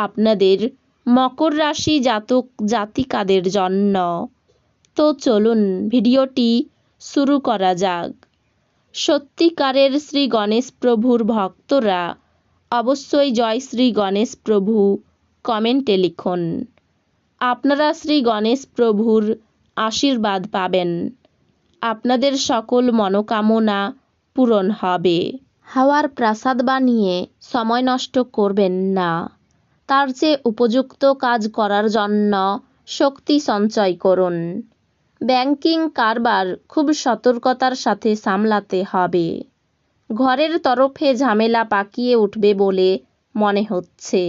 আপনাদের মকর রাশি জাতক জাতিকাদের জন্য। তো চলুন ভিডিওটি শুরু করা যাক। সত্যিকারের শ্রী গণেশ প্রভুর ভক্তরা অবশ্যই জয় শ্রী গণেশ প্রভু কমেন্টে লিখুন। আপনারা শ্রী গণেশ প্রভুর আশীর্বাদ পাবেন। আপনাদের সকল মনোকামনা পূরণ হবে। হাওয়ার প্রাসাদ বানিয়ে সময় নষ্ট করবেন না। তার চেয়ে উপযুক্ত কাজ করার জন্য শক্তি সঞ্চয় করুন। ব্যাংকিং কারবার খুব সতর্কতার সাথে সামলাতে হবে। ঘরের তরফে ঝামেলা পাকিয়ে উঠবে বলে মনে হচ্ছে।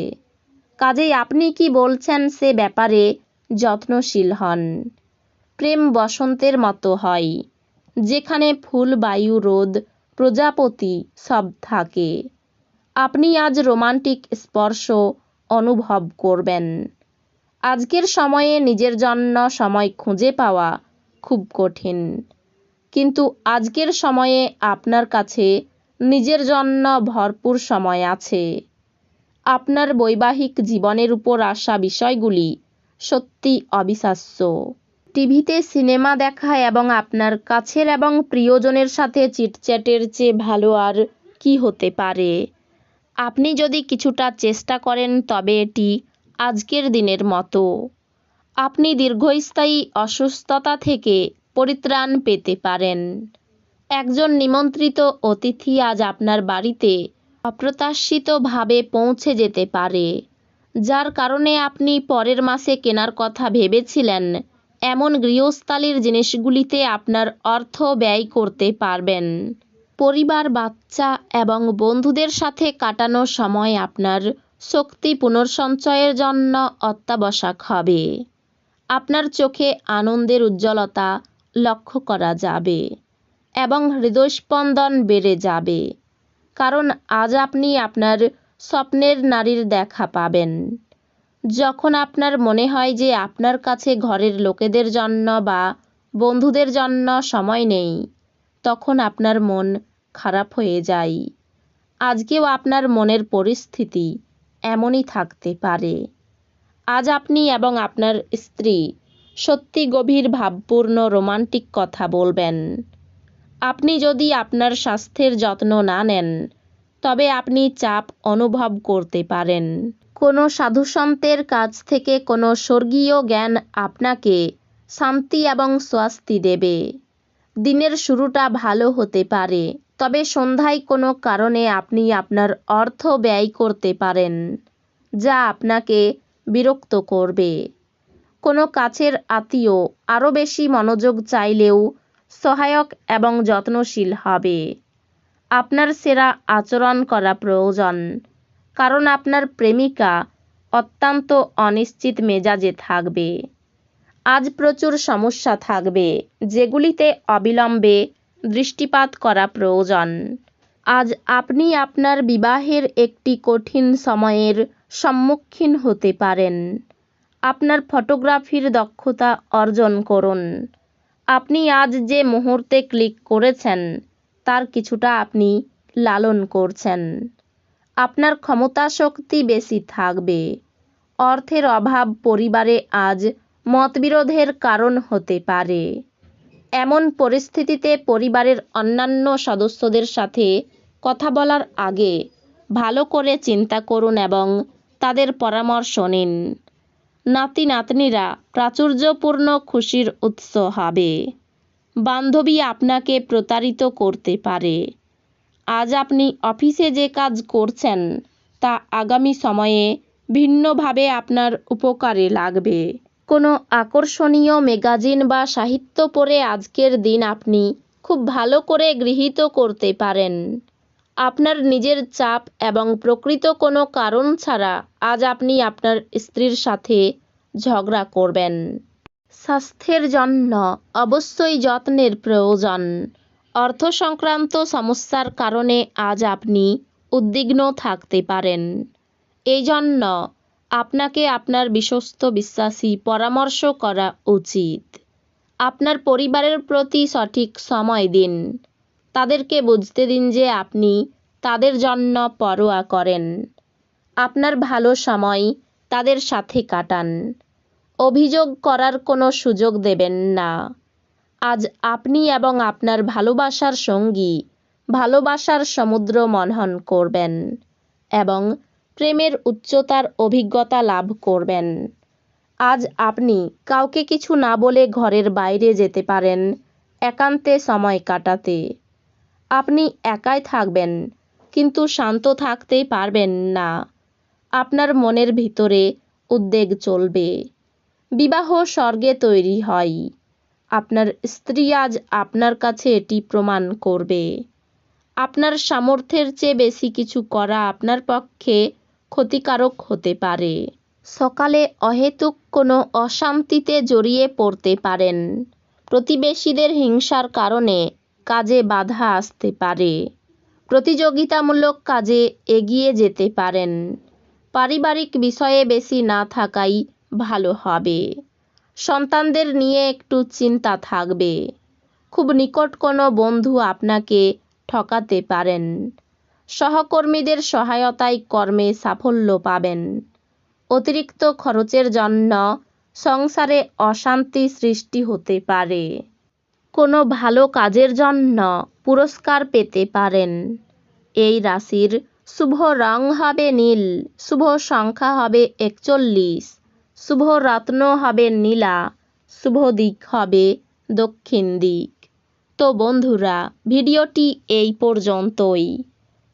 কাজেই আপনি কি বলছেন সে ব্যাপারে যত্নশীল হন। প্রেম বসন্তের মতো হয়, যেখানে ফুল, বায়ু, রোদ, প্রজাপতি সব থাকে। আপনি আজ রোমান্টিক স্পর্শ অনুভব করবেন। আজকের সময়ে নিজের জন্য সময় খুঁজে পাওয়া খুব কঠিন। কিন্তু আজকের সময়ে আপনার কাছে নিজের জন্য ভরপুর সময় আছে। আপনার বৈবাহিক জীবনের উপর আসা বিষয়গুলি সত্যি অবিশ্বাস্য। টিভিতে সিনেমা দেখা এবং আপনার কাছের এবং প্রিয়জনের সাথে চিটচ্যাটের চেয়ে ভালো আর কি হতে পারে? আপনি যদি কিছুটা চেষ্টা করেন, তবে এটি আজকের দিনের মতো। আপনি দীর্ঘস্থায়ী অসুস্থতা থেকে পরিত্রাণ পেতে পারেন। একজন নিমন্ত্রিত অতিথি আজ আপনার বাড়িতে অপ্রত্যাশিতভাবে পৌঁছে যেতে পারে, যার কারণে আপনি পরের মাসে কেনার কথা ভেবেছিলেন। এমন গৃহস্থালির জিনিসগুলিতে আপনার অর্থ ব্যয় করতে পারবেন। পরিবার, বাচ্চা এবং বন্ধুদের সাথে কাটানো সময় আপনার শক্তি পুনর্সঞ্চয়ের জন্য অত্যাবশ্যক হবে। আপনার চোখে আনন্দের উজ্জ্বলতা লক্ষ্য করা যাবে এবং হৃদয়স্পন্দন বেড়ে যাবে। কারণ আজ আপনি আপনার স্বপ্নের নারীর দেখা পাবেন। যখন আপনার মনে হয় যে আপনার কাছে ঘরের লোকেদের জন্য বা বন্ধুদের জন্য সময় নেই, তখন আপনার মন খারাপ হয়ে যায় আজকেও আপনার মনের পরিস্থিতি এমনই থাকতে পারে। আজ আপনি এবং আপনার স্ত্রী সত্যি গভীর ভাবপূর্ণ রোমান্টিক কথা বলবেন। আপনি যদি আপনার স্বাস্থ্যের যত্ন না নেন, তবে আপনি চাপ অনুভব করতে পারেন। কোনো সাধুসন্তের কাছ থেকে কোনো স্বর্গীয় জ্ঞান আপনাকে শান্তি এবং স্বস্তি দেবে। দিনের শুরুটা ভালো হতে পারে। তবে সন্ধ্যায় কোনো কারণে আপনি আপনার অর্থ ব্যয় করতে পারেন, যা আপনাকে বিরক্ত করবে। কোনো কাছের আত্মীয় আরও বেশি মনোযোগ চাইলেও সহায়ক এবং যত্নশীল হবে। আপনার সেরা আচরণ করা প্রয়োজন, কারণ আপনার প্রেমিকা অত্যন্ত অনিশ্চিত মেজাজে থাকবে। আজ প্রচুর সমস্যা থাকবে, যেগুলিতে অবিলম্বে দৃষ্টিপাত করা প্রয়োজন। আজ আপনি আপনার বিবাহের একটি কঠিন সময়ের সম্মুখীন হতে পারেন। আপনার ফটোগ্রাফির দক্ষতা অর্জন করুন। আপনি আজ যে মুহূর্তে ক্লিক করেছেন, তার কিছুটা আপনি লালন করছেন। আপনার ক্ষমতা শক্তি বেশি থাকবে। অর্থের অভাব পরিবারে আজ মতবিরোধের কারণ হতে পারে। এমন পরিস্থিতিতে পরিবারের অন্যান্য সদস্যদের সাথে কথা বলার আগে ভালো করে চিন্তা করুন এবং তাদের পরামর্শ নিন। নাতি নাতনিরা প্রাচুর্যপূর্ণ খুশির উৎস হবে। বান্ধবী আপনাকে প্রতারিত করতে পারে। আজ আপনি অফিসে যে কাজ করছেন, তা আগামী সময়ে ভিন্নভাবে আপনার উপকারে লাগবে। কোনো আকর্ষণীয় ম্যাগাজিন বা সাহিত্য পড়ে আজকের দিন আপনি খুব ভালো করে গৃহীত করতে পারেন। আপনার নিজের চাপ এবং প্রকৃত কোনো কারণ ছাড়া আজ আপনি আপনার স্ত্রীর সাথে ঝগড়া করবেন। স্বাস্থ্যের জন্য অবশ্যই যত্নের প্রয়োজন। অর্থ সংক্রান্ত সমস্যার কারণে আজ আপনি উদ্বিগ্ন থাকতে পারেন। এই জন্য আপনাকে আপনার বিশ্বস্ত বিশ্বাসী পরামর্শ করা উচিত। আপনার পরিবারের প্রতি সঠিক সময় দিন। তাদেরকে বুঝতে দিন যে আপনি তাদের জন্য পরোয়া করেন। আপনার ভালো সময় তাদের সাথে কাটান। অভিযোগ করার কোনো সুযোগ দেবেন না। আজ আপনি এবং আপনার ভালোবাসার সঙ্গী ভালোবাসার সমুদ্র মনহন করবেন এবং প্রেমের উচ্চতার অভিজ্ঞতা লাভ করবেন। আজ আপনি কাউকে কিছু না বলে ঘরের বাইরে যেতে পারেন, একান্তে সময় কাটাতে। আপনি একাই থাকবেন, কিন্তু শান্ত থাকতে পারবেন না। আপনার মনের ভিতরে উদ্বেগ চলবে। বিবাহ স্বর্গে তৈরি হয়। আপনার স্ত্রী আজ আপনার কাছে এটি প্রমাণ করবে। আপনার সামর্থ্যের চেয়ে বেশি কিছু করা আপনার পক্ষে ক্ষতিকারক হতে পারে। সকালে অহেতুক কোনো অশান্তিতে জড়িয়ে পড়তে পারেন। প্রতিবেশীদের হিংসার কারণে কাজে বাধা আসতে পারে। প্রতিযোগিতামূলক কাজে এগিয়ে যেতে পারেন। পারিবারিক বিষয়ে বেশি না থাকাই ভালো হবে। সন্তানদের নিয়ে একটু চিন্তা থাকবে। খুব নিকট কোনো বন্ধু আপনাকে ঠকাতে পারেন। সহকর্মীদের সহায়তায় কর্মে সাফল্য পাবেন। অতিরিক্ত খরচের জন্য সংসারে অশান্তি সৃষ্টি হতে পারে। কোনো ভালো কাজের জন্য পুরস্কার পেতে পারেন। এই রাশির শুভ রং হবে নীল, শুভ সংখ্যা হবে একচল্লিশ, শুভ রত্ন হবে নীলা, শুভ দিক হবে দক্ষিণ দিক। তো বন্ধুরা, ভিডিওটি এই পর্যন্তই।